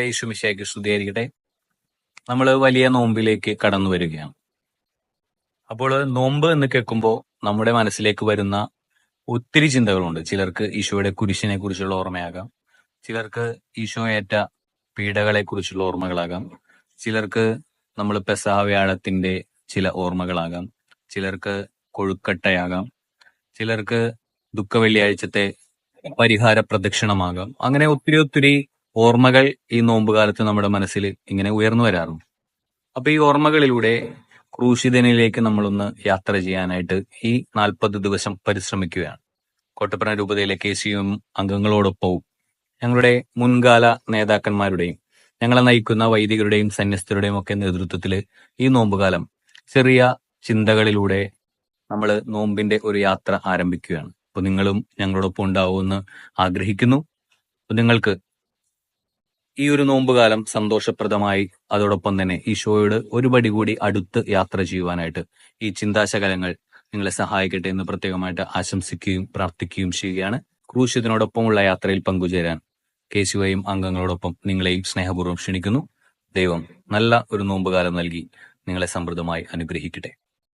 യേശുമിശയ്ക്ക് സ്തുതിയായിരിക്കട്ടെ. നമ്മൾ വലിയ നോമ്പിലേക്ക് കടന്നു വരികയാണ്. അപ്പോൾ നോമ്പ് എന്ന് കേൾക്കുമ്പോൾ നമ്മുടെ മനസ്സിലേക്ക് വരുന്ന ഒത്തിരി ചിന്തകളുണ്ട്. ചിലർക്ക് ഈശോയുടെ കുരിശിനെ കുറിച്ചുള്ള ഓർമ്മയാകാം. ചിലർക്ക് ഈശോ ഏറ്റ പീഡകളെ കുറിച്ചുള്ള ഓർമ്മകളാകാം. ചിലർക്ക് നമ്മൾ പെസാവ്യാഴത്തിന്റെ ചില ഓർമ്മകളാകാം. ചിലർക്ക് കൊഴുക്കട്ടയാകാം. ചിലർക്ക് ദുഃഖ വെള്ളിയാഴ്ചത്തെ പരിഹാര പ്രദക്ഷിണമാകാം. അങ്ങനെ ഒത്തിരി ഒത്തിരി ഓർമ്മകൾ ഈ നോമ്പ് നോമ്പുകാലത്ത് നമ്മുടെ മനസ്സിൽ ഇങ്ങനെ ഉയർന്നു വരാറുണ്ട്. അപ്പൊ ഈ ഓർമ്മകളിലൂടെ ക്രൂശിതനിലേക്ക് നമ്മളൊന്ന് യാത്ര ചെയ്യാനായിട്ട് ഈ നാൽപ്പത് ദിവസം പരിശ്രമിക്കുകയാണ്. കോട്ടപ്പന രൂപതയിലെ കെ സി എം അംഗങ്ങളോടൊപ്പവും ഞങ്ങളുടെ മുൻകാല നേതാക്കന്മാരുടെയും ഞങ്ങളെ നയിക്കുന്ന വൈദികരുടെയും സന്യസ്തരുടെയും ഒക്കെ നേതൃത്വത്തിൽ ഈ നോമ്പുകാലം ചെറിയ ചിന്തകളിലൂടെ നമ്മൾ നോമ്പിന്റെ ഒരു യാത്ര ആരംഭിക്കുകയാണ്. അപ്പൊ നിങ്ങളും ഞങ്ങളോടൊപ്പം ഉണ്ടാവുമെന്ന് ആഗ്രഹിക്കുന്നു. നിങ്ങൾക്ക് ഈ ഒരു നോമ്പുകാലം സന്തോഷപ്രദമായി അതോടൊപ്പം തന്നെ ഈശോയോട് ഒരുപടി കൂടി അടുത്ത് യാത്ര ചെയ്യുവാനായിട്ട് ഈ ചിന്താശകലങ്ങൾ നിങ്ങളെ സഹായിക്കട്ടെ എന്ന് പ്രത്യേകമായിട്ട് ആശംസിക്കുകയും പ്രാർത്ഥിക്കുകയും ചെയ്യുകയാണ്. ക്രൂശത്തിനോടൊപ്പമുള്ള യാത്രയിൽ പങ്കുചേരാൻ കേശുവയും അംഗങ്ങളോടൊപ്പം നിങ്ങളെയും സ്നേഹപൂർവം ക്ഷണിക്കുന്നു. ദൈവം നല്ല ഒരു നോമ്പുകാലം നൽകി നിങ്ങളെ സമൃദ്ധമായി അനുഗ്രഹിക്കട്ടെ.